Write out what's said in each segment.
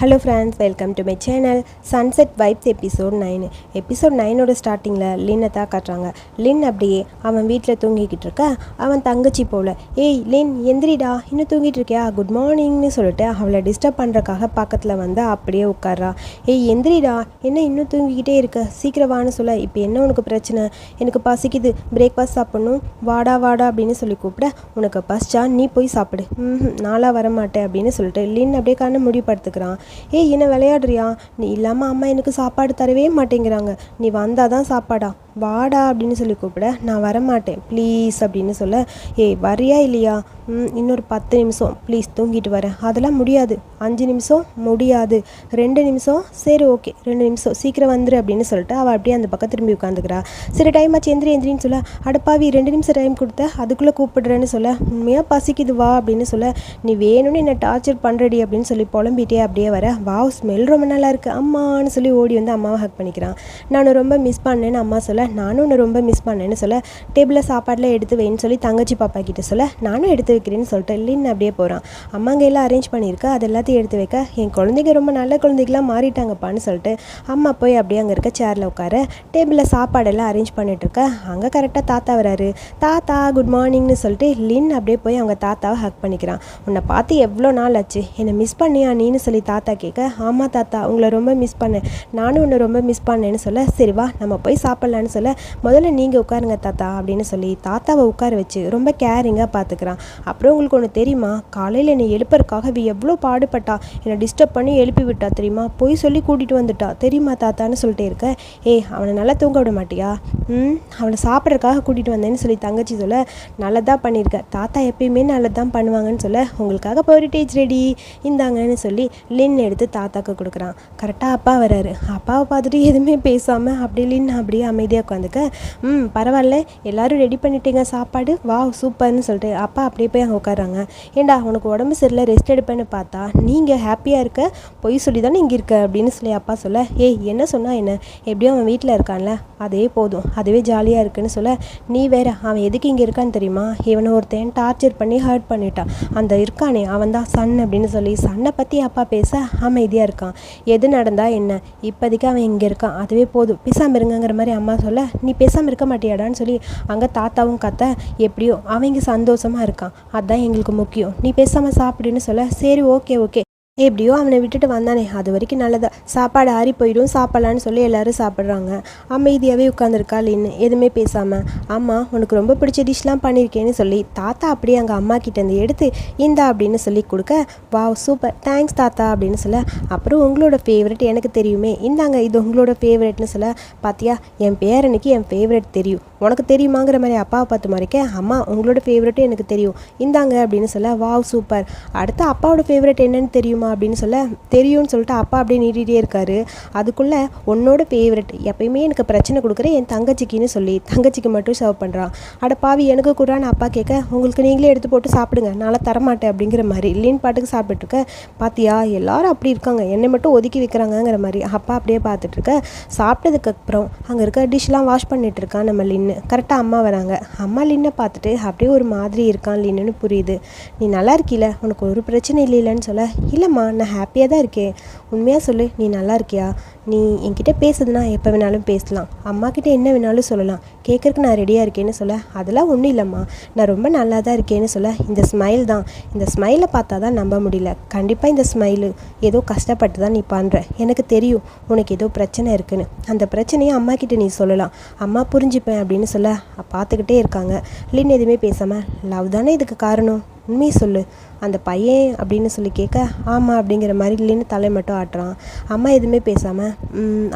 Hello friends welcome to my channel sunset vibes episode nine episode நைனோட ஸ்டார்டிங்கில் லின்னை தான் காட்டுறாங்க. லின் அப்படியே அவன் வீட்டில் தூங்கிக்கிட்டு இருக்க. அவன் தங்கச்சி போல ஏய் லின் எந்திரிடா. இன்னும் தூங்கிட்டு இருக்கியா? குட் மார்னிங்னு சொல்லிட்டு அவளை டிஸ்டர்ப் பண்ணுறக்காக பக்கத்தில் வந்து அப்படியே உட்கார்றா. ஏய் எந்திரிடா. என்ன இன்னும் தூங்கிக்கிட்டே இருக்க? சீக்கிரம் வான்னு சொல்ல. இப்போ என்ன உனக்கு பிரச்சனை? எனக்கு பசிக்குது. பிரேக்ஃபாஸ்ட் சாப்பிடணும். வாடா வாடா அப்படின்னு சொல்லி கூப்பிட உனக்கு பசிச்சா நீ போய் சாப்பிடு. ம் நாளாக வரமாட்டேன் அப்படின்னு சொல்லிட்டு லின் அப்படியே கண்ணை முடிவு படுத்துக்கிறான் ஏய் என்ன விளையாடுறியா? நீ இல்லாமல் அம்மா எனக்கு சாப்பாடு தரவே மாட்டேங்கிறாங்க. நீ வந்தால் தான் சாப்பாடா? வாடா அப்படின்னு சொல்லி கூப்பிட நான் வரமாட்டேன். ப்ளீஸ் அப்படின்னு சொல்ல ஏய் வரியா இல்லையா? இன்னொரு பத்து நிமிஷம். ப்ளீஸ் தூங்கிட்டு வரேன். அதெல்லாம் முடியாது. அஞ்சு நிமிஷம் முடியாது. ரெண்டு நிமிஷம் சரி ஓகே. ரெண்டு நிமிஷம். சீக்கிரம் வந்துரு அப்படின்னு சொல்லிட்டு அவள் அப்படியே அந்த பக்கம் திரும்பி உட்காந்துக்கிறா. சரி டைம் ஆச்சு. எந்திரி எந்திரின்னு சொல்ல அடப்பாவி ரெண்டு நிமிஷம் டைம் கொடுத்த அதுக்குள்ளே கூப்பிடுறேன்னு சொல்ல உண்மையாக பசிக்குது வா அப்படின்னு சொல்ல நீ வேணும்னு என்னை டார்ச்சர் பண்ணுறடி அப்படின்னு சொல்லி புலம்பிட்டே அப்படியே வர வாவ் ஸ்மெல் ரொம்ப நல்லா இருக்குது அம்மான்னு சொல்லி ஓடி வந்து அம்மாவை ஹக் பண்ணிக்கிறான். நான் ரொம்ப மிஸ் பண்ணேன்னு அம்மா சொல்ல நானும் உன்னை ரொம்ப மிஸ் பண்ணேன்னு சொல்ல டேபிளில் சாப்பாடெலாம் எடுத்து வைன்னு சொல்லி தங்கச்சி பாப்பா கிட்ட சொல்ல நானும் எடுத்து வைக்கிறேன்னு சொல்லிட்டு லின் அப்படியே போகிறான் அம்மாங்க எல்லாம் அரேஞ்ச் பண்ணியிருக்க அது எல்லாத்தையும் எடுத்து வைக்க. என் குழந்தைங்க ரொம்ப நல்ல குழந்தைகளாக மாறிட்டாங்கப்பான்னு சொல்லிட்டு அம்மா போய் அப்படியே அங்கே இருக்க சேரில் உட்கார டேபிளில் சாப்பாடெல்லாம் அரேஞ்ச் பண்ணிகிட்ருக்க அங்கே கரெக்டாக தாத்தா வராரு. தாத்தா குட் மார்னிங்னு சொல்லிட்டு லின் அப்படியே போய் அவங்க தாத்தாவை ஹக் பண்ணிக்கிறான். உன்னை பார்த்து எவ்வளோ நாள் ஆச்சு? என்னை மிஸ் பண்ணியா நீன்னு சொல்லி தாத்தா கேட்க ஆமாம் தாத்தா உங்களை ரொம்ப மிஸ் பண்ணேன். நானும் உன்னை ரொம்ப மிஸ் பண்ணேன்னு சொல்ல சரி வா நம்ம போய் சாப்பிட்லான்னு சொல்ல முதல்ல நீங்கள் உட்காருங்க தாத்தா அப்படின்னு சொல்லி தாத்தாவை உட்கார வச்சு ரொம்ப கேரிங்காக பார்த்துக்கிறான் அப்புறம் உங்களுக்கு ஒன்று தெரியுமா? காலையில் என்னை எழுப்பறக்காக இவ எவ்வளோ பாடுபட்டா? என்னை டிஸ்டர்ப் பண்ணி எழுப்பி விட்டா தெரியுமா? போய் சொல்லி கூட்டிகிட்டு வந்துட்டா. தெரியுமா தாத்தான்னு சொல்லிட்டே இருக்க. ஏய் அவனை நல்லா தூங்க விட மாட்டியா? ம் அவனை சாப்பிட்றதுக்காக கூட்டிகிட்டு வந்தேன்னு சொல்லி தங்கச்சி சொல்ல நல்லதாக பண்ணியிருக்க தாத்தா எப்பயுமே நல்லதான் பண்ணுவாங்கன்னு சொல்ல உங்களுக்காக பர்டேஜ் ரெடி இந்தாங்கன்னு சொல்லி லின் எடுத்து தாத்தாக்கு கொடுக்குறான். கரெக்டாக அப்பா வராரு. அப்பாவை பார்த்துட்டு எதுவுமே பேசாமல் அப்படி லின் அப்படியே அமைதியாக உட்காந்துக்க ம் பரவாயில்ல எல்லாரும் ரெடி பண்ணிட்டீங்க சாப்பாடு? வா சூப்பர்னு சொல்லிட்டு அப்பா அப்படியே போய் அங்கே உட்காராங்க ஏண்டா உனக்கு உடம்பு சரியில்லை ரெஸ்ட் எடுப்பேன்னு பார்த்தா? நீங்கள் ஹாப்பியாக இருக்க பொய் சொல்லி தானே இங்கே இருக்க? அப்படின்னு சொல்லி அப்பா சொல்ல ஏய் என்ன சொன்னா என்ன? எப்படியும் அவன் வீட்டில் இருக்கான்ல அதே போதும் அதுவே ஜாலியாக இருக்குன்னு சொல்ல நீ வேற அவன் எதுக்கு இங்கே இருக்கான்னு தெரியுமா? இவனை ஒருத்தன் டார்ச்சர் பண்ணி ஹர்ட் பண்ணிட்டான். அந்த இருக்கானே அவன் தான் சன் அப்படின்னு சொல்லி சன்னை பற்றி அப்பா பேச அமைதியாக இருக்கான். எது நடந்தால் என்ன? இப்போதைக்கு அவன் இங்கே இருக்கான் அதுவே போதும். பேசாமல் இருங்கங்கிற மாதிரி அம்மா சொல்ல நீ பேசாமல் இருக்க மாட்டியாடான்னு சொல்லி அங்கே தாத்தாவும் கத்த எப்படியோ அவங்க சந்தோஷமாக இருக்கான். அதுதான் எங்களுக்கு முக்கியம். நீ பேசாமல் சாப்பிடுன்னு சொல்ல சரி ஓகே ஓகே எப்படியோ அவனை விட்டுட்டு வந்தானே. அது வரைக்கும் நல்லதா? சாப்பாடு ஆறி போயிடும். சாப்பிட்லான்னு சொல்லி எல்லாரும் சாப்பிட்றாங்க. அமைதியாகவே உட்காந்துருக்கா லின்னு எதுவுமே பேசாமல் அம்மா உனக்கு ரொம்ப பிடிச்ச டிஷ்லாம் பண்ணியிருக்கேன்னு சொல்லி தாத்தா அப்படியே அங்கே அம்மா கிட்டேருந்து எடுத்து இந்தா அப்படின்னு சொல்லி கொடுக்க வாவ் சூப்பர். தேங்க்ஸ் தாத்தா அப்படின்னு சொல்ல அப்புறம் உங்களோட ஃபேவரட் எனக்கு தெரியுமே. இந்தாங்க இது உங்களோட ஃபேவரெட்னு சொல்ல பார்த்தியா என் பேரனுக்கு என் ஃபேவரட் தெரியும். உனக்கு தெரியுமாங்கிற மாதிரி அப்பாவை பார்த்து மறைக்க அம்மா உங்களோட ஃபேவரெட்டும் எனக்கு தெரியும். இந்தாங்க அப்படின்னு சொல்ல வாவ் சூப்பர். அடுத்து அப்பாவோட ஃபேவரட் என்னன்னு தெரியுமா? அப்படின்னு சொல்ல தெரியும்னு சொல்லிட்டு அப்பா அப்படியே நீட்டிகிட்டே இருக்காரு. அதுக்குள்ளே உன்னோட ஃபேவரட் எப்பயுமே எனக்கு பிரச்சனை கொடுக்குற என் தங்கச்சிக்குன்னு சொல்லி தங்கச்சிக்கு மட்டும் சர்வ் பண்ணுறான் அட பாவி எனக்கு கூடான்னு அப்பா கேட்க உங்களுக்கு நீங்களே எடுத்து போட்டு சாப்பிடுங்க நாளை தரமாட்டேன் அப்படிங்கிற மாதிரி இல்லைன்னு பாட்டுக்கு சாப்பிட்டுருக்க பார்த்தியா பாத்தியா எல்லாரும் அப்படி இருக்காங்க. என்னை மட்டும் ஒதுக்கி வைக்கிறாங்கங்கிற மாதிரி அப்பா அப்படியே பார்த்துட்டு இருக்க. சாப்பிட்டதுக்கு அப்புறம் அங்கே இருக்க டிஷ்லாம் வாஷ் பண்ணிட்டு இருக்கான் நம்ம லின்னு. கரெக்டாக அம்மா வராங்க. அம்மா லின்னை பார்த்துட்டு அப்படியே ஒரு மாதிரி இருக்கான் லின்னுன்னு புரியுது. நீ நல்லா இருக்கீல உனக்கு ஒரு பிரச்சனை இல்லைன்னு சொல்ல இல்லைம்மா நான் ஹாப்பியாக தான் இருக்கேன். உண்மையாக சொல்லு நீ நல்லா இருக்கியா? நீ என்கிட்ட பேசுதுன்னா எப்போ வேணாலும் பேசலாம். அம்மாக்கிட்ட என்ன வேணாலும் சொல்லலாம். கேட்குறக்கு நான் ரெடியாக இருக்கேன்னு சொல்ல அதெல்லாம் ஒன்றும் இல்லைம்மா. நான் ரொம்ப நல்லா தான் இருக்கேன்னு சொல்ல இந்த ஸ்மைல் தான். இந்த ஸ்மைலை பார்த்தா தான் நம்ப முடியல. கண்டிப்பாக இந்த ஸ்மைலு ஏதோ கஷ்டப்பட்டு தான் நீ பண்ணுற எனக்கு தெரியும் உனக்கு ஏதோ பிரச்சனை இருக்குன்னு. அந்த பிரச்சனையை அம்மா கிட்ட நீ சொல்லலாம். அம்மா புரிஞ்சுப்பேன் அப்படின்னு சொல்ல பார்த்துக்கிட்டே இருக்காங்க. லின் எதுவுமே பேசாமல் லவ் தானே இதுக்கு காரணம்? உண்மையை சொல்லு. அந்த பையன் அப்படின்னு சொல்லி கேட்க ஆமாம் அப்படிங்கிற மாதிரி இல்லைன்னு தலை மட்டும் ஆட்டுறான். அம்மா எதுவுமே பேசாமல்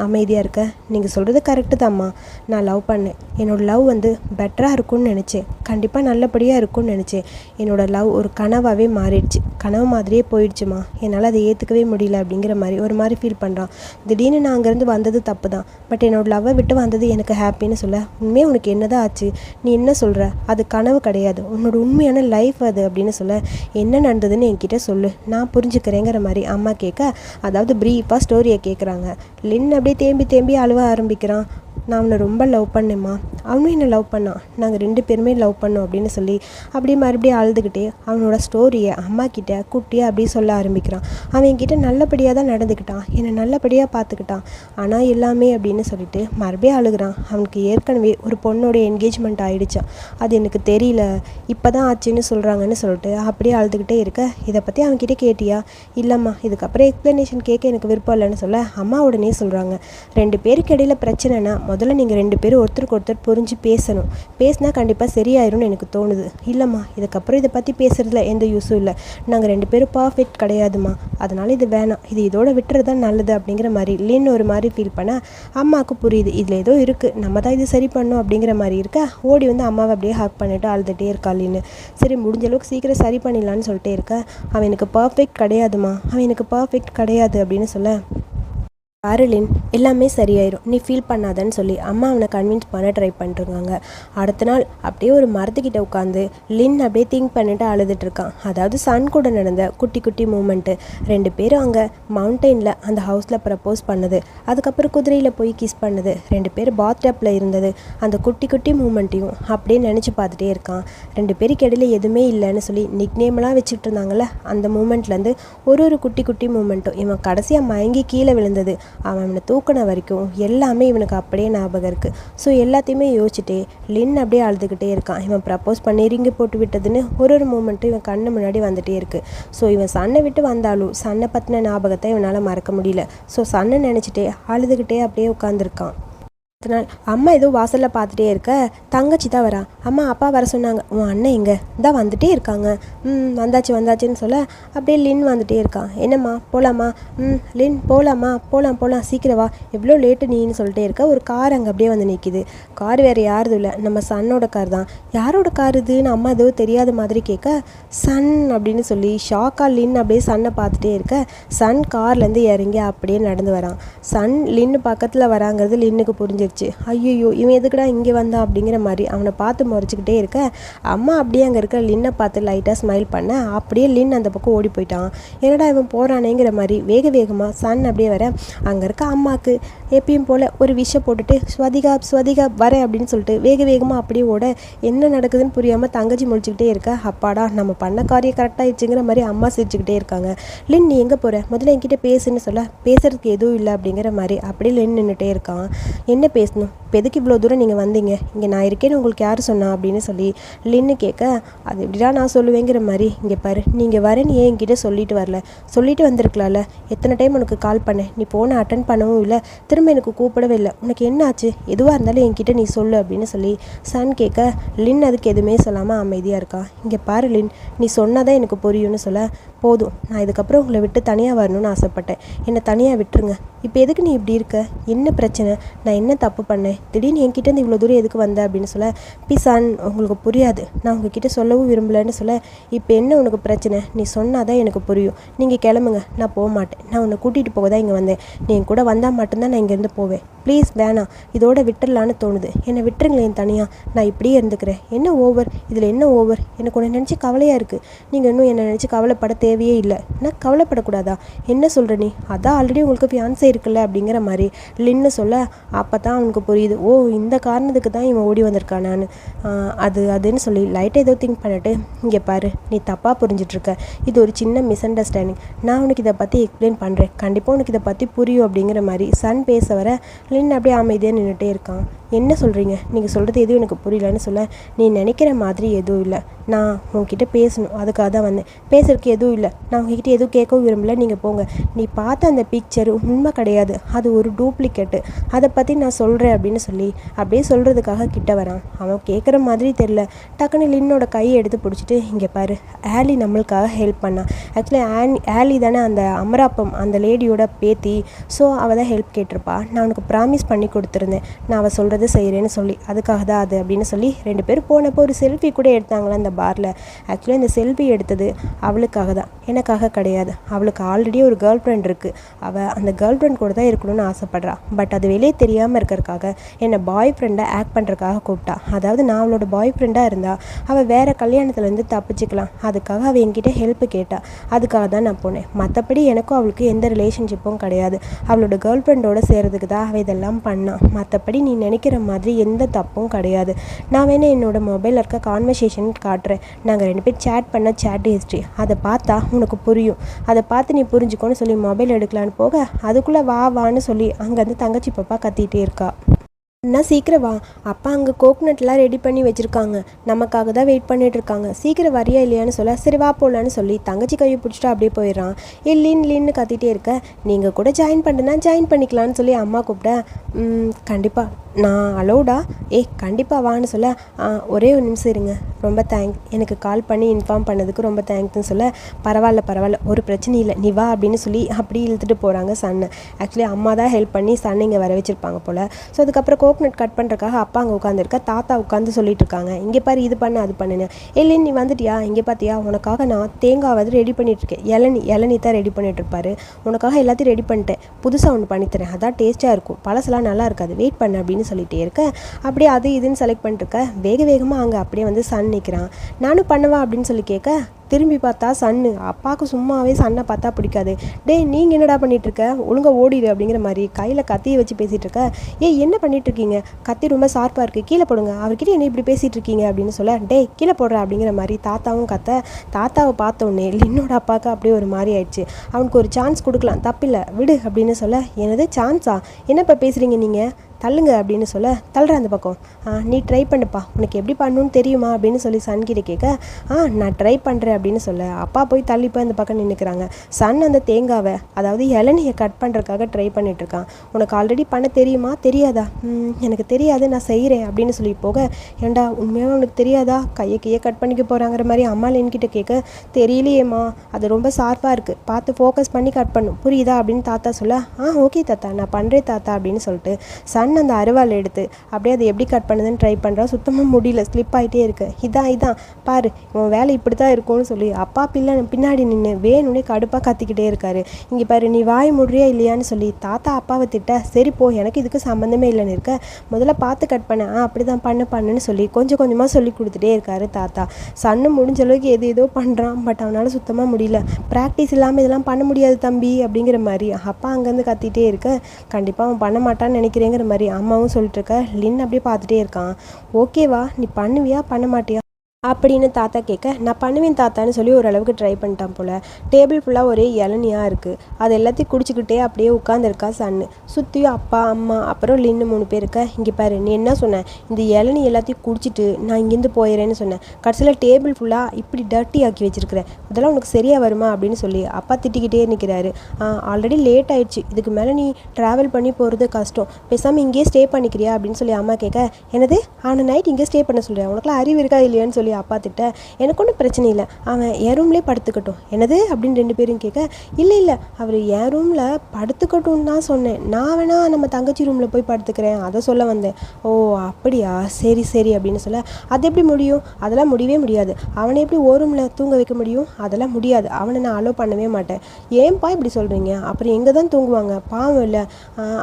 அமைதியாக இருக்க. நீங்கள் சொல்கிறது கரெக்டு தான்மா நான் லவ் பண்ணேன். என்னோடய லவ் வந்து பெட்டராக இருக்கும்னு நினச்சேன் கண்டிப்பாக நல்லபடியாக இருக்கும்னு நினச்சேன் என்னோடய லவ் ஒரு கனவாகவே மாறிடுச்சு. கனவு மாதிரியே போயிடுச்சுமா என்னால் அதை ஏற்றுக்கவே முடியல அப்படிங்கிற மாதிரி ஒரு மாதிரி ஃபீல் பண்ணுறான் திடீர்னு நான் அங்கேருந்து வந்தது தப்பு தான். பட் என்னோடய லவ்வை விட்டு வந்தது எனக்கு ஹாப்பின்னு சொல்ல உண்மையாக உனக்கு என்னதான் ஆச்சு? நீ என்ன சொல்கிற அது கனவு கிடையாது. உன்னோட உண்மையான லைஃப் அது அப்படின்னு சொல்ல என்ன நடந்ததுன்னு என்கிட்ட சொல்லு. நான் புரிஞ்சுக்கிறேங்கிற மாதிரி அம்மா கேட்க அதாவது ப்ரீஃபாக ஸ்டோரியை கேட்குறாங்க லின் அப்படியே தேம்பி தேம்பி அழுவ ஆரம்பிக்கிறான். நான் அவனை ரொம்ப லவ் பண்ணேம்மா. அவனும் என்னை லவ் பண்ணான் நாங்கள் ரெண்டு பேருமே லவ் பண்ணோம் அப்படின்னு சொல்லி அப்படியே மறுபடியும் அழுதுகிட்டே அவனோட ஸ்டோரியை அம்மா கிட்ட குட்டியாக அப்படியே சொல்ல ஆரம்பிக்கிறான். அவன் என்கிட்ட நல்லபடியாக தான் நடந்துக்கிட்டான். என்னை நல்லபடியாக பார்த்துக்கிட்டான். ஆனால் எல்லாமே அப்படின்னு சொல்லிட்டு மறுபடியும் அழுகிறான். அவனுக்கு ஏற்கனவே ஒரு பொண்ணோட என்கேஜ்மெண்ட் ஆகிடுச்சான் அது எனக்கு தெரியல. இப்போ தான் ஆச்சுன்னு சொல்கிறாங்கன்னு சொல்லிட்டு அப்படியே அழுதுகிட்டே இருக்க. இதை பற்றி அவன்கிட்ட கேட்டியா? இல்லைம்மா. இதுக்கப்புறம் எக்ஸ்ப்ளனேஷன் கேட்க எனக்கு விருப்பம் இல்லைன்னு சொல்ல அம்மா உடனே சொல்கிறாங்க ரெண்டு பேருக்கு இடையில பிரச்சனைனா முதல்ல நீங்கள் ரெண்டு பேரும் ஒருத்தருக்கு ஒருத்தர் புரிஞ்சு பேசணும். பேசினா கண்டிப்பாக சரியாயிரும்னு எனக்கு தோணுது. இல்லைம்மா இதுக்கப்புறம் இதை பற்றி பேசுகிறதுல எந்த யூஸும் இல்லை. நாங்கள் ரெண்டு பேரும் பர்ஃபெக்ட் கிடையாதுமா அதனால் இது வேணாம். இது இதோட விட்டுறது தான் நல்லது அப்படிங்கிற மாதிரி இல்லைன்னு ஒரு மாதிரி ஃபீல் பண்ண அம்மாவுக்கு புரியுது. இதில் ஏதோ இருக்குது நம்ம தான் இது சரி பண்ணோம் அப்படிங்கிற மாதிரி இருக்க? ஓடி வந்து அம்மாவை அப்படியே ஹக் பண்ணிட்டு அழுதுகிட்டே இருக்காளின்னு சரி முடிஞ்ச அளவுக்கு சீக்கிரம் சரி பண்ணிடலான்னு சொல்லிட்டே இருக்க? அவன் எனக்கு பர்ஃபெக்ட் கிடையாதுமா அவன் எனக்கு பர்ஃபெக்ட் கிடையாது அப்படின்னு சொல்ல அருளின் எல்லாமே சரியாயிரும். நீ ஃபீல் பண்ணாதன்னு சொல்லி அம்மா அவனை கன்வின்ஸ் பண்ண ட்ரை பண்ணிட்டுருக்காங்க அடுத்த நாள் அப்படியே ஒரு மரத்துக்கிட்ட உட்காந்து லின் அப்படியே திங்க் பண்ணிட்டு அழுதுட்டு இருக்கான். அதாவது சன் கூட நடந்த குட்டி குட்டி மூமெண்ட்டு ரெண்டு பேரும் அங்கே மவுண்டெயினில் அந்த ஹவுஸில் ப்ரப்போஸ் பண்ணது. அதுக்கப்புறம் குதிரையில் போய் கிஸ் பண்ணது. ரெண்டு பேர் பாத்டப்பில் இருந்தது. அந்த குட்டி குட்டி மூமெண்ட்டையும் அப்படியே நினச்சி பார்த்துட்டே இருக்கான். ரெண்டு பேருக்கு இடையில எதுவுமே இல்லைன்னு சொல்லி நிக் நேம்லாம் வச்சுட்டு இருந்தாங்கள்ல அந்த மூமெண்ட்லேருந்து ஒரு ஒரு குட்டி குட்டி மூமெண்ட்டும் இவன் கடைசியாக மயங்கி கீழே விழுந்தது. அவன் அவனை தூக்கின வரைக்கும் எல்லாமே இவனுக்கு அப்படியே ஞாபகம் இருக்குது ஸோ எல்லாத்தையுமே யோசிச்சுட்டே லின் அப்படியே அழுதுகிட்டே இருக்கான். இவன் ப்ரப்போஸ் பண்ணி ரிங்கி போட்டு விட்டதுன்னு ஒரு ஒரு மூமெண்ட்டும் இவன் கண்ணு முன்னாடி வந்துட்டே இருக்குது ஸோ இவன் சன்னை விட்டு வந்தாலும் சன்னை பற்றின ஞாபகத்தை இவனால் மறக்க முடியல. ஸோ சன்னை நினச்சிட்டே அழுதுகிட்டே அப்படியே உட்காந்துருக்கான் அடுத்த நாள். அம்மா ஏதோ வாசலில் பார்த்துட்டே இருக்க. தங்கச்சி தான் வரா. அம்மா அப்பா வர சொன்னாங்க. உன் அண்ணன் எங்கே தான் வந்துட்டே இருக்காங்க. ம் வந்தாச்சு வந்தாச்சுன்னு சொல்ல. அப்படியே லின் வந்துட்டே இருக்கான் என்னம்மா போகலாமா ம் லின் போகலாமா போகலாம் போகலாம் சீக்கிரம் வா. எவ்வளோ லேட்டு நீன்னு சொல்லிட்டே இருக்க. ஒரு கார் அங்கே அப்படியே வந்து நிற்கிது கார் வேறு யாருதும் இல்லை. நம்ம சன்னோட கார் தான். யாரோட கார் இதுன்னு அம்மா ஏதோ தெரியாத மாதிரி கேட்க? சன் அப்படின்னு சொல்லி ஷாக்கா லின் அப்படியே சன்னை பார்த்துட்டே இருக்க. சன் கார்லேருந்து இறங்கி அப்படியே நடந்து வரான். சன் லின்னு பக்கத்தில் வராங்கிறது லின்னுக்கு புரிஞ்சிருச்சு. ஐயோ இவன் எதுக்குடா இங்கே வந்தா அப்படிங்கிற மாதிரி அவனை பார்த்து முறைச்சிக்கிட்டே இருக்க. அம்மா அப்படியே அங்கே இருக்க லின்னை பார்த்து லைட்டாக ஸ்மைல் பண்ண அப்படியே லின் அந்த பக்கம் ஓடி போயிட்டான். என்னடா இவன் போகிறானேங்கிற மாதிரி வேக வேகமாக சன் அப்படியே வர அங்கே இருக்க அம்மாவுக்கு எப்பயும் போல் ஒரு விஷயம் போட்டுட்டு ஸ்வதிகா ஸ்வதிகா வரேன் அப்படின்னு சொல்லிட்டு வேக வேகமாக அப்படியே ஓட என்ன நடக்குதுன்னு புரியாமல் தங்கச்சி முடிச்சுக்கிட்டே இருக்க. அப்பாடா நம்ம பண்ண காரியம் கரெக்டாகிடுச்சுங்கிற மாதிரி அம்மா சிரிச்சுக்கிட்டே இருக்காங்க. லின் நீ எங்கே போகிற முதல்ல என்கிட்ட பேசுன்னு சொல்ல. பேசுறதுக்கு எதுவும் இல்லை அப்படிங்கிற மாதிரி அப்படியே லின் நின்றுட்டே இருக்கான். என்ன பேசணும். இப்போ எதுக்கு இவ்வளோ தூரம் நீங்கள் வந்தீங்க? இங்கே நான் இருக்கேன்னு உங்களுக்கு யார் சொன்னா? அப்படின்னு சொல்லி லின்னு கேட்க அது எப்படிடா நான் சொல்லுவேங்கிற மாதிரி? இங்கே பாரு நீங்கள் வரேன்னு ஏன் என்கிட்ட சொல்லிட்டு வரல? சொல்லிட்டு வந்திருக்கலாம்ல. எத்தனை டைம் உனக்கு கால் பண்ணேன்? நீ போன அட்டன் பண்ணவும் இல்லை. திரும்ப எனக்கு கூப்பிடவே இல்லை. உனக்கு என்ன ஆச்சு எதுவாக இருந்தாலும் என்கிட்ட நீ சொல்லு அப்படின்னு சொல்லி சன் கேட்க லின் அதுக்கு எதுவுமே சொல்லாமல் அமைதியாக இருக்கா? இங்கே பாரு லின் நீ சொன்னாதான் எனக்கு புரியும்னு சொல்ல. போதும். நான் இதுக்கப்புறம் உங்களை விட்டு தனியாக வரணும்னு ஆசைப்பட்டேன். என்னை தனியாக விட்டுருங்க. இப்போ எதுக்கு நீ இப்படி இருக்க? என்ன பிரச்சனை? நான் என்ன தப்பு பண்ணேன்? திடீர்னு என்கிட்டேருந்து இவ்வளோ தூரம் எதுக்கு வந்த அப்படின்னு சொல்ல பிசான் உங்களுக்கு புரியாது. நான் உங்ககிட்ட சொல்லவும் விரும்பலைன்னு சொல்ல இப்போ என்ன உனக்கு பிரச்சனை? நீ சொன்னாதான் எனக்கு புரியும். நீங்கள் கிளம்புங்க. நான் போக மாட்டேன். நான் உன்னை கூட்டிகிட்டு போக தான் இங்கே வந்தேன். நீ என் கூட வந்தால் மட்டும்தான் நான் இங்கேருந்து போவேன். ப்ளீஸ் வேணாம். இதோட விட்டுடலான்னு தோணுது. என்னை விட்டுருங்களேன் தனியாக நான் இப்படியே இருந்துக்கிறேன். என்ன ஓவர் இதில் என்ன ஓவர் எனக்கு உன்னை நினச்சி கவலையாக இருக்குது நீங்கள் இன்னும் என்னை நினச்சி கவலைப்பட தேவையே இல்லை. நான் கவலைப்படக்கூடாதா? என்ன சொல்கிற நீ? அதான் ஆல்ரெடி உங்களுக்கு ஃபியான்சே இருக்குல்ல அப்படிங்கிற மாதிரி. லின்னு சொல்ல அப்போ தான் அவனுக்கு புரியுது. ஓ இந்த காரணத்துக்கு தான் இவன் ஓடி வந்திருக்கான் நான். அது அதுன்னு சொல்லி லைட்டாக ஏதோ திங்க் பண்ணிட்டு இங்கே பாரு நீ தப்பாக புரிஞ்சிட்ருக்க. இது ஒரு சின்ன மிஸ் அண்டர்ஸ்டாண்டிங் நான் உனக்கு இதை பற்றி எக்ஸ்பிளைன் பண்ணுறேன் கண்டிப்பாக உனக்கு இதை பற்றி புரியும் அப்படிங்கிற மாதிரி சன் பேச வர லின் அப்படியே அமைதியாக நின்றுட்டே இருக்கான். என்ன சொல்கிறீங்க நீங்கள் சொல்கிறது எதுவும் எனக்கு புரியலன்னு சொல்ல நீ நினைக்கிற மாதிரி எதுவும் இல்லை. நான் உங்ககிட்ட பேசணும். அதுக்காக தான் வந்தேன். பேசுறதுக்கு எதுவும் இல்லை. நான் உங்ககிட்ட எதுவும் கேட்கவும் விரும்பல. நீங்கள் போங்க. நீ பார்த்த அந்த பிக்சர் உண்மை கிடையாது. அது ஒரு டூப்ளிகேட்டு அதை பற்றி நான் சொல்கிறேன் அப்படின்னு சொல்லி அப்படியே சொல்கிறதுக்காக கிட்ட வரான். அவன் கேட்குற மாதிரி தெரில டக்குன்னு லின்னோட கையை எடுத்து பிடிச்சிட்டு இங்கே பாரு ஆலி நம்மளுக்காக ஹெல்ப் பண்ணான் ஆக்சுவலி ஆன் ஆலி தானே அந்த அமராப்பம் அந்த லேடியோட பேத்தி. ஸோ அவள் தான் ஹெல்ப் கேட்டிருப்பா. நான் உனக்கு ப்ராமிஸ் பண்ணி கொடுத்துருந்தேன். நான் அவள் சொல்கிறது செய்கிறேன்னு சொல்லி. அதுக்காக தான் அது அப்படின்னு சொல்லி ரெண்டு பேரும் போனப்போ ஒரு செல்ஃபி கூட எடுத்தாங்களே அந்த பாரில் ஆக்சுவலி அந்த செல்ஃபி எடுத்தது அவளுக்காக தான். எனக்காக கிடையாது. அவளுக்கு ஆல்ரெடி ஒரு கேர்ள் ஃப்ரெண்ட் இருக்குது அவள் அந்த கேர்ள் ஃப்ரெண்ட் கூட தான் இருக்கணும்னு ஆசைப்பட்றா. பட் அது வெளியே தெரியாமல் இருக்கிறதுக்காக என்னை பாய் ஃப்ரெண்டை ஆக்ட் பண்ணுறதுக்காக கூப்பிட்டா. அதாவது நான் அவளோட பாய் ஃப்ரெண்டாக இருந்தால் அவள் வேறு கல்யாணத்துலேருந்து தப்பிச்சுக்கலாம். அதுக்காக அவள் என்கிட்ட ஹெல்ப் கேட்டா. அதுக்காக தான் நான் போனேன். மற்றபடி எனக்கும் அவளுக்கு எந்த ரிலேஷன்ஷிப்பும் கிடையாது. அவளோட கேர்ள் ஃப்ரெண்டோட சேர்றதுக்கு தான் அவள் இதெல்லாம் பண்ணான் மற்றபடி நீ நினைக்கிற மாதிரி எந்த தப்பும் கிடையாது. நான் வேணால் என்னோட மொபைலில் இருக்க கான்வர்சேஷன் காட்டுறேன். நாங்கள் ரெண்டு பேர் சேட் பண்ண சேட் ஹிஸ்ட்ரி அதை பார்த்தா உனக்கு புரியும். அதை பார்த்து நீ புரிஞ்சுக்கோன்னு சொல்லி மொபைல் எடுக்கலான்னு போக அதுக்குள்ளே வா வான்னு சொல்லி அங்கேருந்து தங்கச்சி பாப்பா கத்திகிட்டே இருக்கா. அண்ணா சீக்கிரம் வா. அப்பா அங்கே கோக்னட்லாம் ரெடி பண்ணி வச்சுருக்காங்க. நமக்காக தான் வெயிட் பண்ணிட்டு இருக்காங்க. சீக்கிரம் வரியா இல்லையான்னு சொல்ல சரி வா போகலான்னு சொல்லி தங்கச்சி கையை பிடிச்சிட்டு அப்படியே போயிடுறான். ஏ லீன் லீன்னு கத்திட்டே இருக்க. நீங்கள் கூட ஜாயின் பண்ணுனா ஜாயின் பண்ணிக்கலான்னு சொல்லி அம்மா கூப்பிட கண்டிப்பாக நான் அலோடா ஏ கண்டிப்பாக வான்னு சொல்ல "ஆ, ஒரே ஒரு நிமிஷம் இருங்க. ரொம்ப தேங்க் எனக்கு கால் பண்ணி இன்ஃபார்ம் பண்ணதுக்கு ரொம்ப தேங்க்ஸ்னு சொல்ல பரவாயில்ல பரவாயில்ல ஒரு பிரச்சனை இல்லை. நீ வா அப்படின்னு சொல்லி அப்படி இழுத்துட்டு போகிறாங்க சன்னை. ஆக்சுவலி அம்மா தான் ஹெல்ப் பண்ணி சன்னை இங்கே வர வச்சிருப்பாங்க போல். ஸோ அதுக்கப்புறம் கோக்னட் கட் பண்ணுறக்காக அப்பா அங்கே உட்காந்துருக்கா தாத்தா உட்காந்து சொல்லிட்டு இருக்காங்க. இங்கே பாரு இது பண்ண அது பண்ணுன்னு. இல்லை நீ வந்துட்டியா? இங்கே பார்த்தியா உனக்காக நான் தேங்காய் வந்து ரெடி பண்ணிட்டுருக்கேன். இளநி இளநி தான் ரெடி பண்ணிட்டுருப்பாரு. உனக்காக எல்லாத்தையும் ரெடி பண்ணிட்டேன். புதுசாக ஒன்று பண்ணித்தரேன். அதான் டேஸ்ட்டாக இருக்கும். பழசெல்லாம் நல்லா இருக்காது. வெயிட் பண்ண அப்படின்னு சொல்லிகிட்டே இருக்க. அப்படியே அது இதுன்னு செலக்ட் பண்ணிருக்க வேக வேகமாக அங்கே அப்படியே வந்து சன் நிற்கிறான் நானும் பண்ணவா அப்படின்னு சொல்லி கேட்க திரும்பி பார்த்தா சன்னு அப்பாவுக்கு சும்மாவே சன்னை பார்த்தா பிடிக்காது. டேய் நீங்கள் என்னடா பண்ணிகிட்ருக்க ஒழுங்காக ஓடிடு அப்படிங்கிற மாதிரி கையில் கத்தியை வச்சு பேசிகிட்டு இருக்க. ஏய் என்ன பண்ணிகிட்ருக்கீங்க இருக்கீங்க? கத்தி ரொம்ப ஷார்ப்பாக இருக்குது கீழே போடுங்க. அவர்கிட்ட என்ன இப்படி பேசிகிட்டு இருக்கீங்க அப்படின்னு சொல்ல டே கீழே போடுற அப்படிங்கிற மாதிரி தாத்தாவும் கத்த தாத்தாவை பார்த்த உடனே என்னோட அப்பாவுக்கு அப்படியே ஒரு மாதிரி ஆயிடுச்சு. அவனுக்கு ஒரு சான்ஸ் கொடுக்கலாம். தப்பில்லை. விடு அப்படின்னு சொல்ல எனது சான்ஸா என்னப்பா பேசுகிறீங்க நீங்கள் தள்ளுங்க அப்படின்னு சொல்ல தள்ளுற அந்த பக்கம். ஆ நீ ட்ரை பண்ணுப்பா. உனக்கு எப்படி பண்ணணும்னு தெரியுமா? அப்படின்னு சொல்லி சன்கிட்ட கேட்க ஆ நான் ட்ரை பண்ணுறேன் அப்படின்னு சொல்ல. அப்பா போய் தள்ளி அந்த பக்கம் நின்றுக்கிறாங்க சன் அந்த தேங்காவை அதாவது இளநியை கட் பண்ணுறதுக்காக ட்ரை பண்ணிட்டு இருக்கான் உனக்கு ஆல்ரெடி பண்ண தெரியுமா? தெரியாதா? எனக்கு தெரியாது. நான் செய்கிறேன் அப்படின்னு சொல்லி போக ஏண்டா உண்மையாக உனக்கு தெரியாதா? கையை கையை கட் பண்ணிக்க போகிறாங்கிற மாதிரி அம்மா என்கிட்ட கேட்க தெரியலையேம்மா. அது ரொம்ப ஷார்ப்பாக இருக்குது பார்த்து ஃபோக்கஸ் பண்ணி கட் பண்ணும் புரியுதா? அப்படின்னு தாத்தா சொல்ல ஆ ஓகே தாத்தா. நான் பண்ணுறேன் தாத்தா அப்படின்னு சொல்லிட்டு சன் அந்த அருவாள் எடுத்து அப்படியே அதை எப்படி கட் பண்ணுதுன்னு ட்ரை பண்ணுறான் சுத்தமாக முடியல ஸ்லிப் ஆகிட்டே இருக்கு. இதான் இதான் பாரு உன் வேலை இப்படி தான் இருக்கும்னு சொல்லி அப்பா பிள்ளை பின்னாடி நின்று வேணும்னே கடுப்பாக கத்திக்கிட்டே இருக்காரு. இங்கே பாரு நீ வாய் முடுறியா இல்லையான்னு சொல்லி தாத்தா அப்பாவை திட்ட சரி போ எனக்கு இதுக்கு சம்மந்தமே இல்லைன்னு இருக்க முதல்ல பார்த்து கட் பண்ண. ஆ அப்படி தான் பண்ணு பண்ணுன்னு சொல்லி கொஞ்சம் கொஞ்சமாக சொல்லி கொடுத்துட்டே இருக்காரு தாத்தா. சன்னு முடிஞ்ச அளவுக்கு எது ஏதோ பண்ணுறான் பட் அவனால் சுத்தமாக முடியல. ப்ராக்டிஸ் இல்லாமல் இதெல்லாம் பண்ண முடியாது தம்பி. அப்படிங்கிற மாதிரி அப்பா அங்கேருந்து கத்திட்டே இருக்க கண்டிப்பாக அவன் பண்ண மாட்டான்னு நினைக்கிறேங்கிற மாதிரி அம்மாவும் சொல்லிட்டு இருக்க. லின் அப்படியே பார்த்துட்டே இருக்கான். ஓகேவா? நீ பண்ணுவியா? பண்ண மாட்டியா? அப்படின்னு தாத்தா கேட்க நான் பண்ணுவேன் தாத்தான்னு சொல்லி ஓரளவுக்கு ட்ரை பண்ணிட்டான் போல். டேபிள் ஃபுல்லாக ஒரே இளநியாக இருக்குது அது எல்லாத்தையும் குடிச்சிக்கிட்டே அப்படியே உட்காந்துருக்கா சன்னு. சுற்றியும் அப்பா அம்மா அப்புறம் லின்னு மூணு பேர் இருக்க? இங்கே பாரு நீ என்ன சொன்ன? இந்த இளநி எல்லாத்தையும் குடிச்சிட்டு நான் இங்கேருந்து போயிடுறேன்னு சொன்னேன் கடைசியில் டேபிள் ஃபுல்லாக இப்படி டர்ட்டி ஆக்கி வச்சிருக்கிறேன் இதெல்லாம் உனக்கு சரியாக வருமா? அப்படின்னு சொல்லி அப்பா திட்டிக்கிட்டே நிற்கிறாரு ஆல்ரெடி லேட் ஆயிடுச்சு. இதுக்கு மேலே நீ ட்ராவல் பண்ணி போகிறது கஷ்டம். பேசாமல் இங்கேயே ஸ்டே பண்ணிக்கிறியா? அப்படின்னு சொல்லி அம்மா கேட்க எனது ஆனால் நைட் இங்கே ஸ்டே பண்ண சொல்கிறேன் உனக்குலாம் அறிவு இருக்கா இல்லையான்னு சொல்லி அப்பா திட்ட எனக்கு ஒன்றும் பிரச்சனை இல்லை. அவன் என் ரூம்லேயே படுத்துக்கட்டும். என்னது? அப்படின்னு ரெண்டு பேரும் கேட்க இல்லை இல்லை. அவர் என் ரூமில் படுத்துக்கட்டும்னு தான் சொன்னேன். நான் வேணா நம்ம தங்கச்சி ரூமில் போய் படுத்துக்கிறேன். அதை சொல்ல வந்தேன். ஓ அப்படியா? சரி சரி. அப்படின்னு சொல்ல அது எப்படி முடியும்? அதெல்லாம் முடியவே முடியாது. அவனை எப்படி ஒரு ரூமில் தூங்க வைக்க முடியும்? அதெல்லாம் முடியாது. அவனை நான் அலோவ் பண்ணவே மாட்டேன். ஏன்பா இப்படி சொல்கிறீங்க அப்புறம் எங்கே தான் தூங்குவாங்க? பாவம் இல்லை.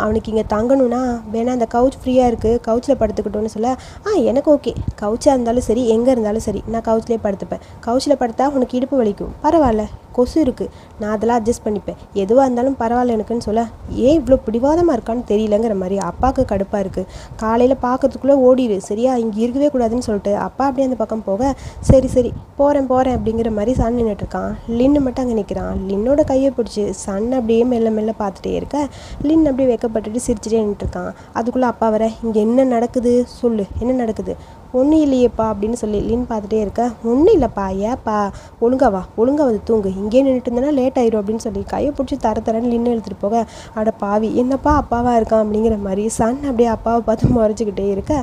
அவனுக்கு இங்கே தங்கணும்னா வேணா அந்த கவுச் ஃப்ரீயாக இருக்குது கவுச்சில் படுத்துக்கிட்டோன்னு சொல்ல ஆ எனக்கு ஓகே கவுச்சாக இருந்தாலும் சரி எங்கே இருந்தாலும் சரி நான் கவுச்சிலே படுத்துப்பேன். கவுச்சில் படுத்தா உனக்கு இடுப்பு வலிக்கும். பரவாயில்ல. கொசு இருக்குது நான் அதெல்லாம் அட்ஜஸ்ட் பண்ணிப்பேன். எதுவாக இருந்தாலும் பரவாயில்ல எனக்குன்னு சொல்ல ஏன் இவ்வளோ பிடிவாதமாக இருக்கான்னு தெரியலங்கிற மாதிரி அப்பாவுக்கு கடுப்பாக இருக்குது காலையில் பார்க்கறதுக்குள்ளே ஓடிடு சரியா? இங்கே இருக்கவே கூடாதுன்னு சொல்லிட்டு அப்பா அப்படியே அந்த பக்கம் போக சரி சரி போகிறேன் போகிறேன் அப்படிங்கிற மாதிரி சன் நின்றுட்டுருக்கான் லின்னு மட்டும் அங்கே நிற்கிறான் லின்னோட கையை பிடிச்சி சன் அப்படியே மெல்ல மெல்ல பார்த்துட்டே இருக்க லின் அப்படியே வெக்கப்பட்டுட்டு சிரிச்சிட்டே நின்றுட்டுருக்கான் அதுக்குள்ளே அப்பா வர இங்கே என்ன நடக்குது? சொல்லு. என்ன நடக்குது? ஒன்றும் இல்லையேப்பா அப்படின்னு சொல்லி லின் பார்த்துட்டே இருக்க ஒன்றும் இல்லைப்பா. ஏப்பா? ஒழுங்கா வா. ஒழுங்கா வந்து தூங்கு. இங்கேயே நின்றுட்டு இருந்தேன்னா லேட் ஆயிரும் அப்படின்னு சொல்லி கையை பிடிச்சி தர தரன்னு நின்று எடுத்துகிட்டு போக அட பாவி என்னப்பா அப்பாவா இருக்கான்? அப்படிங்கிற மாதிரி சன் அப்படியே அப்பாவை பார்த்து முறைச்சிக்கிட்டே இருக்க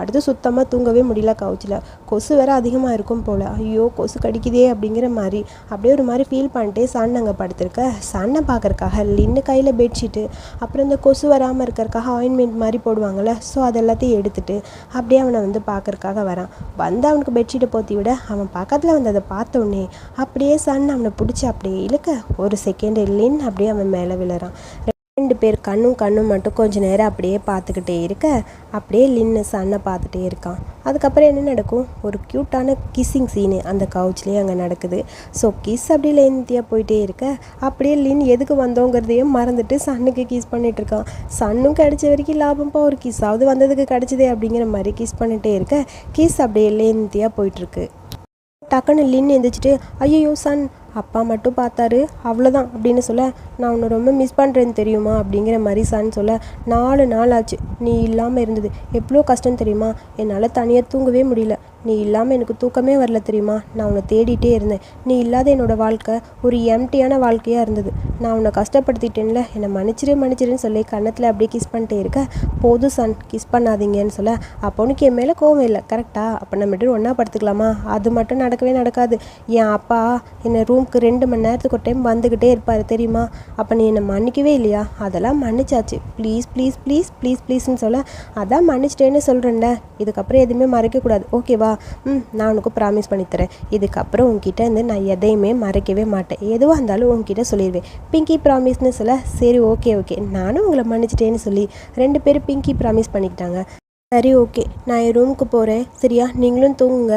அடுத்து சுத்தமாக தூங்கவே முடியல கவுச்சில் கொசு வேற அதிகமாக இருக்கும் போல். ஐயோ கொசு கடிக்குதே அப்படிங்கிற மாதிரி அப்படியே ஒரு மாதிரி ஃபீல் பண்ணிட்டே சன் அங்கே படுத்திருக்க. சன்னை பார்க்கறக்காக லின்னு கையில் பெட்ஷீட்டு அப்புறம் இந்த கொசு வராமல் இருக்கிறக்காக ஆயின்மெண்ட் மாதிரி போடுவாங்கள்ல ஸோ அது எல்லாத்தையும் எடுத்துட்டு அப்படியே அவனை வந்து பார்க்கறக்காக வரான். வந்து அவனுக்கு பெட்ஷீட்டை போத்தி விட அவன் பக்கத்தில் வந்து அதை பார்த்த உடனே அப்படியே சன் அவனை பிடிச்சி அப்படியே இழுக்க. ஒரு செகண்ட் லின் அப்படியே அவன் மேலே விழுறான். ரெண்டு பேர் கண்ணும் கண்ணும் மட்டும் கொஞ்ச நேரம் அப்படியே பார்த்துக்கிட்டே இருக்க. அப்படியே லின்னு சன்னை பார்த்துட்டே இருக்கான். அதுக்கப்புறம் என்ன நடக்கும்? ஒரு க்யூட்டான கிஸ்ஸிங் சீனு அந்த கவுச்லேயே அங்கே நடக்குது. ஸோ கிஸ் அப்படியே லென்த்தியாக போயிட்டே இருக்க. அப்படியே லின் எதுக்கு வந்தோங்கிறதையும் மறந்துட்டு சன்னுக்கு கிஸ் பண்ணிட்டு இருக்கான். சன்னும் கிடைச்ச வரைக்கும் லாபம்ப்பா ஒரு கிஸ்ஸாவது வந்ததுக்கு கிடைச்சதே அப்படிங்கிற மாதிரி கிஸ் பண்ணிட்டே இருக்க. கிஸ் அப்படியே லென்த்தியாக போயிட்டுருக்கு டக்குன்னு லின் எந்திரிச்சிட்டு ஐயோ சன் அப்பா மட்டும் பார்த்தாரு. அவ்வளோதான் அப்படின்னு சொல்ல நான் உன்னை ரொம்ப மிஸ் பண்ணுறேன்னு தெரியுமா? அப்படிங்கிற மாதிரி சொல்ல நாலு நாள் ஆச்சு நீ இல்லாமல் இருந்தது. எவ்வளோ கஷ்டம் தெரியுமா? என்னால் தனியாக தூங்கவே முடியல. நீ இல்லாமல் எனக்கு தூக்கமே வரல தெரியுமா? நான் உன்னை தேடிட்டே இருந்தேன். நீ இல்லாத என்னோடய வாழ்க்கை ஒரு எம்டியான வாழ்க்கையாக இருந்தது. நான் உன்னை கஷ்டப்படுத்திட்டேன்ல. என்னை மன்னிச்சிரு மன்னிச்சிருன்னு சொல்லி கன்னத்தில் அப்படியே கிஸ் பண்ணிட்டே இருக்க. போதும் சன் கிஸ் பண்ணாதீங்கன்னு சொல்ல. அப்போ உனக்கு என் மேலே கோவம் இல்லை. கரெக்டாக அப்போ நம்ம மட்டும் ஒன்றா படுத்துக்கலாமா? அது மட்டும் நடக்கவே நடக்காது. என் அப்பா என்னை ரூம்க்கு ரெண்டு மணி நேரத்துக்கு ஒரு டைம் வந்துக்கிட்டே இருப்பார் தெரியுமா? அப்போ நீ என்னை மன்னிக்கவே இல்லையா? அதெல்லாம் மன்னிச்சாச்சு. ப்ளீஸ் ப்ளீஸ் ப்ளீஸ் ப்ளீஸ் ப்ளீஸ்னு சொல்ல. அதான் மன்னிச்சிட்டேன்னு சொல்கிறேன்ல இதுக்கப்புறம் எதுவுமே மறைக்கக்கூடாது. ஓகேவா ம் நான் உனக்கு ப்ராமிஸ் பண்ணித்தரேன் இதுக்கப்புறம் உங்ககிட்ட இருந்து நான் எதையுமே மறைக்கவே மாட்டேன். எதுவாக இருந்தாலும் உங்ககிட்ட சொல்லிடுவேன். பிங்கி ப்ராமிஸ்னு சொல்ல சரி ஓகே ஓகே நானும் உங்களை மன்னிச்சிட்டேன்னு சொல்லி ரெண்டு பேரும் பிங்கி ப்ராமிஸ் பண்ணிக்கிட்டாங்க. சரி ஓகே நான் என் ரூமுக்கு போகிறேன் சரியா? நீங்களும் தூங்குங்க.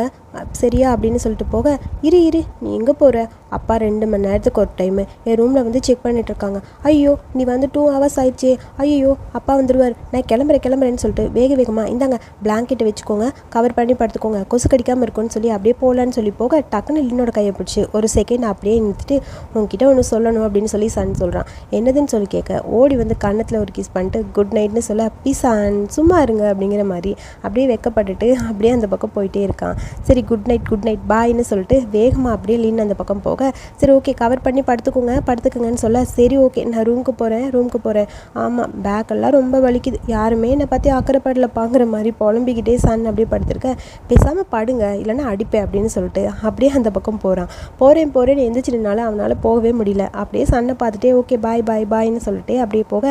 சரியா? அப்படின்னு சொல்லிட்டு போக இரு இரு. நீ எங்கே போகிற அப்பா ரெண்டு மணி நேரத்துக்கு ஒரு டைமு என் ரூமில் வந்து செக் பண்ணிட்டு இருக்காங்க. ஐயோ நீ வந்து டூ ஹவர்ஸ் ஆயிடுச்சே. ஐயோ அப்பா வந்துடுவார் நான் கிளம்புறேன் கிளம்புறேன்னு சொல்லிட்டு வேக வேகமாக இந்தாங்க பிளாங்கெட்டை வச்சுக்கோங்க கவர் பண்ணி படுத்துக்கோங்க. கொசு கடிக்காமல் இருக்கும்னு சொல்லி அப்படியே போகலான்னு சொல்லி போக டக்குன்னு லின்னோட கையை பிடிச்சி ஒரு செகண்ட் அப்படியே நிறுத்திட்டு உங்ககிட்ட ஒன்று சொல்லணும் அப்படின்னு சொல்லி சன் சொல்கிறான் என்னதுன்னு சொல்லி கேட்க ஓடி வந்து கன்னத்தில் ஒரு கிஸ் பண்ணிட்டு குட் நைட்னு சொல்ல பிசான் சும்மா இருங்க அப்படிங்கிற மாதிரி அப்படியே வெக்கப்பட்டுட்டு அப்படியே அந்த பக்கம் போயிட்டே இருக்கான். சரி குட் நைட் குட் நைட் பாய்னு சொல்லிட்டு வேகமாக அப்படியே லீன் அந்த பக்கம் போக சரி ஓகே கவர் பண்ணி படுத்துக்கோங்க படுத்துக்கோங்கன்னு சொல்ல சரி ஓகே நான் ரூமுக்கு போகிறேன் ரூமுக்கு போகிறேன் ஆமாம் பேக்கெல்லாம் ரொம்ப வலிக்குது. யாருமே என்னை பற்றி அக்கறைப்படலப்பாங்கிற மாதிரி புலம்பிக்கிட்டே சன் அப்படியே படுத்திருக்கேன் பேசாமல் படுங்க இல்லைன்னா அடிப்பேன் அப்படின்னு சொல்லிட்டு அப்படியே அந்த பக்கம் போகிறான் போகிறேன் போகிறேன்னு எந்திரிச்சினால அவனால் போகவே முடியல. அப்படியே சன்னை பார்த்துட்டே ஓகே பாய் பாய் பாய்னு சொல்லிட்டு அப்படியே போக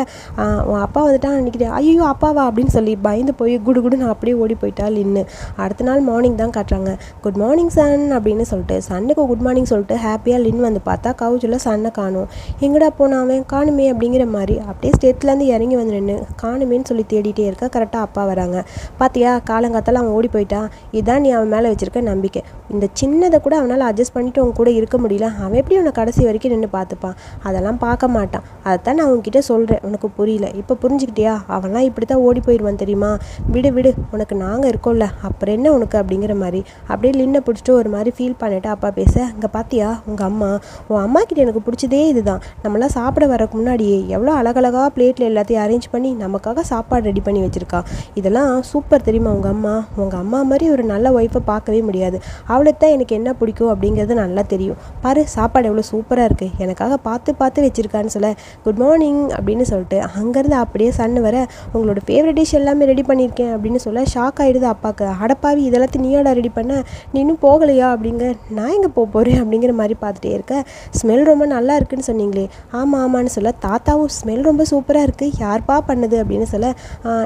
உன் அப்பா வந்துட்டான் நினைக்கிறேன் ஐயோ அப்பாவா? அப்படின்னு சொல்லி பயந்து போய் குடு குடுன்னு அப்படியே ஓடி போயிட்டா லின்னு. அடுத்த நாள் மார்னிங் தான் காட்டுறாங்க. குட் மார்னிங் சன் அப்படின்னு சொல்லிட்டு சன்னுக்கு குட் மார்னிங் சொல்லிட்டு ஹாப்பியாக லின் வந்து பார்த்தா கவுச்சில் சன்னை காணும். எங்கடா போனான் அவன்? காணுமே அப்படிங்கிற மாதிரி. அப்படியே ஸ்டேட்லேருந்து இறங்கி வந்து நின்று காணுமேன்னு சொல்லி தேடிட்டே இருக்க கரெக்டாக அப்பா வராங்க. பார்த்தியா காலங்காத்தால் அவன் ஓடி போயிட்டான் இதான் நீ அவன் மேலே வச்சிருக்க நம்பிக்கை. இந்த சின்னதை கூட அவனால் அட்ஜஸ்ட் பண்ணிவிட்டு உன் கூட இருக்க முடியல. அவன் எப்படி உன்னை கடைசி வரைக்கும் நின்று பார்த்துப்பான்? அதெல்லாம் பார்க்க மாட்டான். அதைத்தான் நான் உன்கிட்ட சொல்கிறேன் உனக்கு புரியல. இப்போ புரிஞ்சுக்கிட்டியா? அவன்லாம் இப்படி தான் ஓடி போயிடுவான் தெரியுமா? விடு விடு. உனக்கு நாங்கள் இருக்கோம்ல. அப்புறம் என்ன உனக்கு அப்படிங்கிற மாதிரி. அப்படியே லின்னை பிடிச்சிட்டு ஒரு மாதிரி ஃபீல் பண்ணிவிட்டு அப்பா பேச அங்கே பார்த்தியா உங்கள் அம்மா உன் அம்மா கிட்ட எனக்கு பிடிச்சதே இதுதான். நம்மளாம் சாப்பிட வரக்கு முன்னாடியே எவ்வளோ அழகழகா பிளேட்டில் எல்லாத்தையும் அரேஞ்ச் பண்ணி நமக்காக சாப்பாடு ரெடி பண்ணி வச்சுருக்கா. இதெல்லாம் சூப்பர் தெரியுமா உங்கள் அம்மா? உங்கள் அம்மா மாதிரி ஒரு நல்ல ஒய்ஃபை பார்க்கவே முடியாது. அவளுக்கு தான் எனக்கு என்ன பிடிக்கும் அப்படிங்கிறது நல்லா தெரியும். பாரு சாப்பாடு எவ்வளோ சூப்பராக இருக்குது எனக்காக பார்த்து பார்த்து வச்சுருக்கான்னு சொல்ல குட் மார்னிங் அப்படின்னு சொல்லிட்டு அங்கேருந்து அப்படியே சன்னு வர உங்களோட ஃபேவரட் டிஷ் எல்லாமே ரெடி பண்ணியிருக்கேன் அப்படின்னு சொல்ல ஷாக் ஆகிடுது அப்பாவுக்கு அடப்பாவி இதெல்லாத்தையும் நீயாடா ரெடி பண்ண? நீ இன்னும் போகலையா? அப்படிங்க நான் எங்கே போக போகிறேன் அப்படிங்கிற மாதிரி பார்த்துட்டே இருக்க. ஸ்மெல் ரொம்ப நல்லா இருக்குன்னு சொன்னீங்களே. ஆமாம் ஆமான்னு சொல்ல தாத்தாவும் ஸ்மெல் ரொம்ப சூப்பராக இருக்குது யார்ப்பா பண்ணுது அப்படின்னு சொல்ல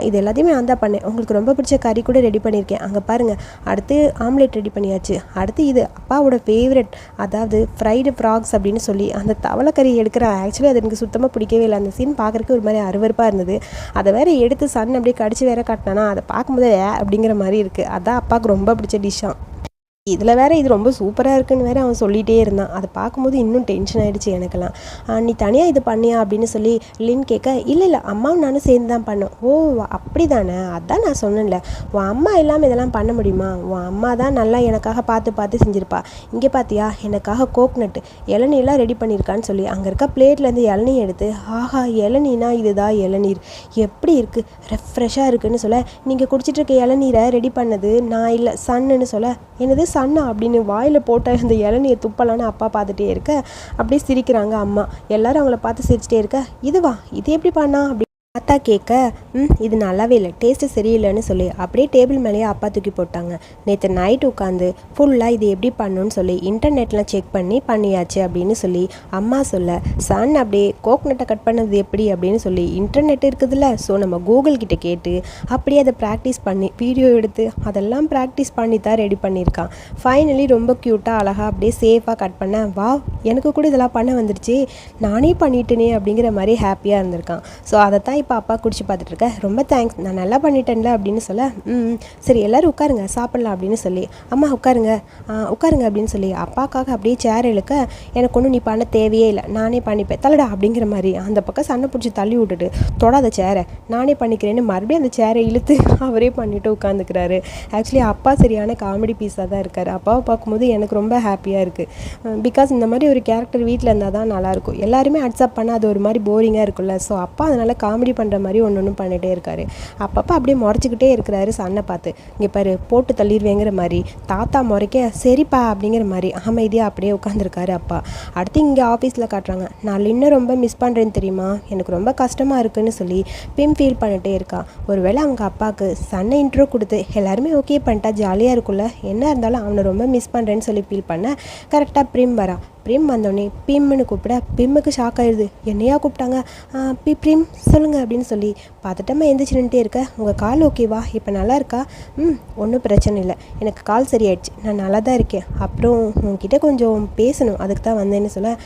இது எல்லாத்தையுமே நான் தான் பண்ணேன். உங்களுக்கு ரொம்ப பிடிச்ச கறி கூட ரெடி பண்ணியிருக்கேன். அங்கே பாருங்கள் அடுத்து ஆம்லேட் ரெடி பண்ணியாச்சு. அடுத்து இது அப்பாவோட ஃபேவரட் அதாவது ஃப்ரைடு ஃப்ராக்ஸ் அப்படின்னு சொல்லி அந்த தவளைக்கறி எடுக்கிற ஆக்சுவலி அது எனக்கு சுத்தமாக பிடிக்கவே இல்லை. அந்த சீன் பார்க்குறக்கு ஒரு மாதிரி அருவருப்பாக இருந்தது. அதை வேற எடுத்து சன் அப்படியே கடிச்சு வேற காட்டினானா அதை பார்க்கும்போது ஏ அப்படிங்கிற மாதிரி இருக்குது அதான் அப்பாவுக்கு ரொம்ப பிடிச்ச டிஷ்ஷாக இதில் வேற இது ரொம்ப சூப்பராக இருக்குன்னு வேற அவன் சொல்லிகிட்டே இருந்தான். அதை பார்க்கும்போது இன்னும் டென்ஷன் ஆகிடுச்சு எனக்கெல்லாம். ஆ, நீ தனியாக இது பண்ணியா அப்படின்னு சொல்லி லின் கேட்க இல்லை இல்லை அம்மாவும் நானும் சேர்ந்து தான் பண்ணோம். ஓ அப்படி தானே அதான் நான் சொன்னேன்ல. உன் அம்மா இல்லாமல் இதெல்லாம் பண்ண முடியுமா? உன் அம்மா தான் நல்லா எனக்காக பார்த்து பார்த்து செஞ்சுருப்பா. இங்கே பார்த்தியா? எனக்காக கோக்னட்டு இளநீர்லாம் ரெடி பண்ணியிருக்கான்னு சொல்லி அங்கே இருக்க பிளேட்லேருந்து இளநீ எடுத்து ஆஹா இளநீனா இதுதான் இளநீர்? எப்படி இருக்குது ரெஃப்ரெஷ்ஷாக இருக்குதுன்னு சொல்ல நீங்கள் குடிச்சிட்டு இருக்க இளநீரை ரெடி பண்ணது நான் இல்லை சன்னுன்னு சொல்ல என்னது சன்னா அப்படின்னு வாயில் போட்ட அந்த இளநீர் துப்பலான்னு அப்பா பார்த்துட்டே இருக்க அப்படியே சிரிக்கிறாங்க அம்மா. எல்லாரும் அவங்கள பார்த்து சிரிச்சிட்டே இருக்க இதுவா? இது எப்படி பண்ணா? அப்படி தாத்தா கேட்க ம் இது நல்லாவே இல்லை டேஸ்ட்டு சரியில்லைன்னு சொல்லி. அப்படியே டேபிள் மேலேயே அப்பா தூக்கி போட்டாங்க. நேற்று நைட் உட்காந்து ஃபுல்லாக இது எப்படி பண்ணுன்னு சொல்லி. இன்டர்நெட்லாம் செக் பண்ணி பண்ணியாச்சு அப்படின்னு சொல்லி அம்மா சொல்ல சன் அப்படியே கோக்னட்டை கட் பண்ணது எப்படி? அப்படின்னு சொல்லி இன்டர்நெட் இருக்குதுல்ல ஸோ நம்ம கூகுள் கிட்ட கேட்டு அப்படியே அதை ப்ராக்டிஸ் பண்ணி வீடியோ எடுத்து அதெல்லாம் ப்ராக்டிஸ் பண்ணி தான் ரெடி பண்ணியிருக்கான். ஃபைனலி ரொம்ப க்யூட்டாக அழகாக அப்படியே சேஃபாக கட் பண்ணேன் வா எனக்கு கூட இதெல்லாம் பண்ண வந்துருச்சு. நானே பண்ணிட்டேனே அப்படிங்கிற மாதிரி ஹாப்பியாக இருந்திருக்கான். ஸோ அதை தான் பாப்பா குடிச்சு பார்த்துட்டு ரொம்ப தேங்க்ஸ் நான் நல்லா பண்ணிட்டேன்ல அப்படின்னு சொல்ல ம் சரி எல்லோரும் உட்காருங்க. சாப்பிட்லாம் அப்படின்னு சொல்லி. அம்மா உட்காருங்க. உட்காருங்க அப்படின்னு சொல்லி அப்பாக்காக அப்படியே சேர் இழுக்க எனக்கு ஒன்றும் நீ பண்ண தேவையே இல்லை. நானே பண்ணிப்பேன். தள்ளடா அப்படிங்கிற மாதிரி அந்த பக்கம் சண்டை பிடிச்சி தள்ளி விட்டுட்டு தொடாத சேரை நானே பண்ணிக்கிறேன்னு மறுபடியும் அந்த சேரை இழுத்து அவரே பண்ணிட்டு உட்காந்துக்கிறாரு. ஆக்சுவலி அப்பா சரியான காமெடி பீஸாக தான் இருக்கார். அப்பாவை பார்க்கும்போது எனக்கு ரொம்ப ஹாப்பியாக இருக்குது பிகாஸ் இந்த மாதிரி ஒரு கேரக்டர் வீட்டில் இருந்தால் தான் நல்லாயிருக்கும் எல்லாருமே அக்செப்ட் பண்ணால் அது ஒரு மாதிரி போரிங்காக இருக்கும்ல. ஸோ அப்பா அதனால் காமெடி பண்ணுற மாதிரி ஒன்று ஒன்று பண்ணிகிட்டே இருக்காரு. அப்பப்போ அப்படியே முறைச்சிக்கிட்டே இருக்கிறாரு சன்னை பார்த்து. இங்கே பாரு போட்டு தள்ளிடுவேங்கிற மாதிரி. தாத்தா முறைக்க சரிப்பா அப்படிங்கிற மாதிரி. அமைதியாக அப்படியே உட்காந்துருக்காரு அப்பா. அடுத்து இங்கே ஆஃபீஸில் காட்டுறாங்க. நான் இன்னும் ரொம்ப மிஸ் பண்ணுறேன்னு தெரியுமா? எனக்கு ரொம்ப கஷ்டமாக இருக்குன்னு சொல்லி பிம் ஃபீல் பண்ணிட்டே இருக்கா. ஒருவேளை அவங்க அப்பாவுக்கு சன்னை இன்ட்ரோ கொடுத்து எல்லாருமே ஓகே பண்ணிட்டா ஜாலியாக இருக்கும்ல? என்ன இருந்தாலும் அவனை ரொம்ப மிஸ் பண்ணுறேன்னு சொல்லி ஃபீல் பண்ண கரெக்டாக பிரிம் வரா. பிரேம் வந்தோடனே பிம்முன்னு கூப்பிட பிம்முக்கு ஷாக் ஆயிடுது என்னையா கூப்பிட்டாங்க? பி பிரேம் சொல்லுங்கள் அப்படின்னு சொல்லி பார்த்துட்டமா எந்திரிச்சு நின்றுட்டே இருக்க. உங்கள் கால் ஓகேவா இப்போ நல்லா இருக்கா? ம் ஒன்றும் பிரச்சனை இல்லை. எனக்கு கால் சரியாயிடுச்சு. நான் நல்லா தான் இருக்கேன். அப்புறம் உங்ககிட்ட கொஞ்சம் பேசணும். அதுக்கு தான் வந்தேன்னு சொல்ல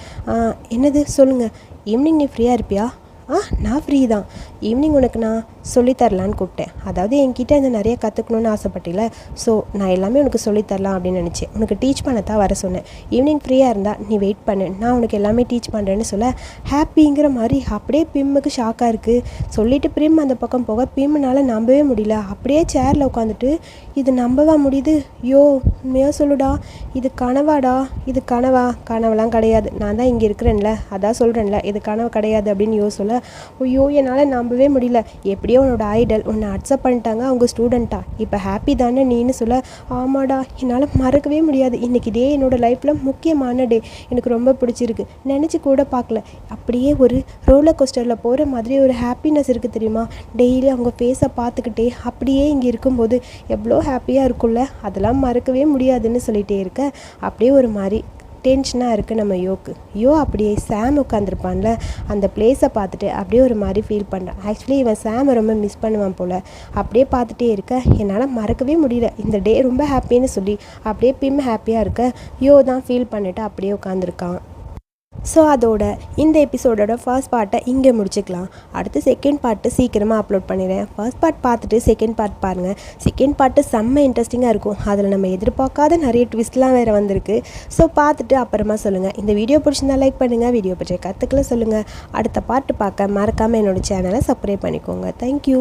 என்னது? சொல்லுங்கள் ஈவினிங் நீ ஃப்ரீயாக இருப்பியா? ஆ நான் ஃப்ரீ தான். ஈவினிங் உனக்கு நான் சொல்லித்தரலான்னு கூப்பிட்டேன். அதாவது என்கிட்ட இந்த நிறைய கற்றுக்கணுன்னு ஆசைப்பட்டில ஸோ நான் எல்லாமே உனக்கு சொல்லித்தரலாம் அப்படின்னு நினச்சேன். உனக்கு டீச் பண்ண தான் வர சொன்னேன். ஈவினிங் ஃப்ரீயாக இருந்தால் நீ வெயிட் பண்ணு. நான் உனக்கு எல்லாமே டீச் பண்ணுறேன்னு சொல்ல ஹாப்பிங்கிற மாதிரி அப்படியே பிம்முக்கு ஷாக்காக இருக்குது சொல்லிட்டு பிம் அந்த பக்கம் போக பிம்முனால் நம்பவே முடியல. அப்படியே சேரில் உட்காந்துட்டு இது நம்பவா முடியுது? யோ உண்மையாக சொல்லுடா. இது கனவாடா? இது கனவா? கனவெல்லாம் கிடையாது. நான் தான் இங்கே இருக்கிறேன்ல. அதான் சொல்கிறேன்ல இது கனவு கிடையாது அப்படின்னு யோ சொல்ல ஐயோ என்னால் நம்பவே முடியல. எப்படியோ உன்னோட ஐடல் உன்னை அக்செப்ட் பண்ணிட்டாங்க அவங்க ஸ்டூடெண்ட்டா இப்போ ஹாப்பி தானே நீன்னு சொல்ல ஆமாடா என்னால் மறக்கவே முடியாது. இன்றைக்கி டே என்னோடய லைஃப்பில் முக்கியமான டே எனக்கு ரொம்ப பிடிச்சிருக்கு. நினச்சி கூட பார்க்கல. அப்படியே ஒரு ரோலர் கோஸ்டரில் போகிற மாதிரி ஒரு ஹாப்பினஸ் இருக்குது தெரியுமா? டெய்லி அவங்க ஃபேஸை பார்த்துக்கிட்டே அப்படியே இங்கே இருக்கும்போது எவ்வளோ ஹாப்பியாக இருக்கும்ல? அதெல்லாம் மறக்கவே முடியாதுன்னு சொல்லிகிட்டே இருக்க. அப்படியே ஒரு மாதிரி டென்ஷனாக இருக்குது நம்ம யோக்கு. யோ அப்படியே சாம் உட்காந்துருப்பான்ல அந்த பிளேஸை பார்த்துட்டு அப்படியே ஒரு மாதிரி ஃபீல் பண்ணுறான் ஆக்சுவலி இவன் சாமை ரொம்ப மிஸ் பண்ணுவான் போல். அப்படியே பார்த்துட்டே இருக்க. என்னால் மறக்கவே முடியல. இந்த டே ரொம்ப ஹாப்பின்னு சொல்லி அப்படியே பிம் ஹாப்பியாக இருக்க. யோ தான் ஃபீல் பண்ணிவிட்டு அப்படியே உட்காந்துருக்கான் ஸோ அதோட இந்த எபிசோடோட ஃபர்ஸ்ட் பார்ட்டை இங்கே முடிச்சுக்கலாம். அடுத்து செகண்ட் பார்ட்டு சீக்கிரமாக அப்லோட் பண்ணிடுறேன். ஃபர்ஸ்ட் பார்ட் பார்த்துட்டு செகண்ட் பார்ட் பாருங்கள் செகண்ட் பார்ட்டு செம்ம இன்ட்ரெஸ்டிங்காக இருக்கும். அதில் நம்ம எதிர்பார்க்காத நிறைய ட்விஸ்ட்லாம் வேறு வந்திருக்கு. ஸோ பார்த்துட்டு அப்புறமா சொல்லுங்கள் இந்த வீடியோ பிடிச்சிருந்தா லைக் பண்ணுங்கள் வீடியோ பற்றிய கற்றுக்கல சொல்லுங்கள் அடுத்த பார்ட்டு பார்க்க மறக்காமல் என்னோட சேனலை சப்ஸ்கிரைப் பண்ணிக்கோங்க. தேங்க்யூ